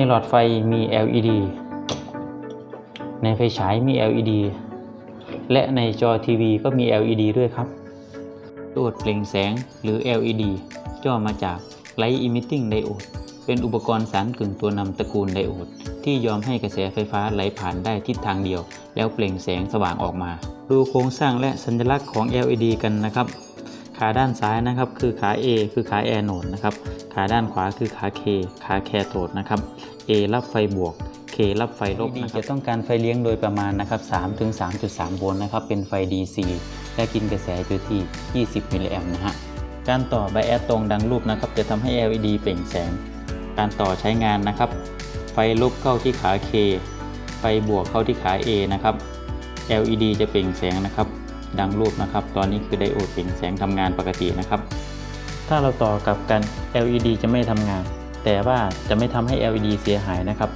ในหลอดไฟมี LED ในไฟฉายมี LED และในจอทีวีก็มี LED ด้วยครับโดดเปล่งแสงหรือ LED ย่อมาจาก Light Emitting Diode เป็นอุปกรณ์สารกึ่งตัวนำตระกูลไดโอด ที่ยอมให้กระแสไฟฟ้าไหลผ่านได้ทิศทางเดียว แล้วเปล่งแสงสว่างออกมา ดูโครงสร้างและสัญลักษณ์ของ LED กันนะครับ ขาด้านซ้ายนะครับคือขา A คือขาแอโนดนะครับ ขาด้านขวาคือขา K ขาแคโทดนะครับ A รับไฟบวก K รับไฟลบนะครับจะต้องการไฟเลี้ยงโดยประมาณนะครับ3ถึง3.3 โวลต์นะครับ เป็นไฟ DC และกินกระแสอยู่ที่ 20 มิลลิแอมป์นะฮะ การต่อไบแอดตรงดังรูปนะครับ จะทำให้ LED เปล่งแสง การต่อใช้งานนะครับ ไฟลบเข้าที่ขา K ไฟบวกเข้าที่ขา A นะครับ LED จะเปล่งแสงนะครับ ดังรูปนะครับ ตอนนี้คือไดโอดเปล่งแสงทำงานปกตินะครับ ถ้าเราต่อกับกัน LED จะไม่ทำงาน แต่ว่าจะไม่ทำให้ LED เสียหายนะครับ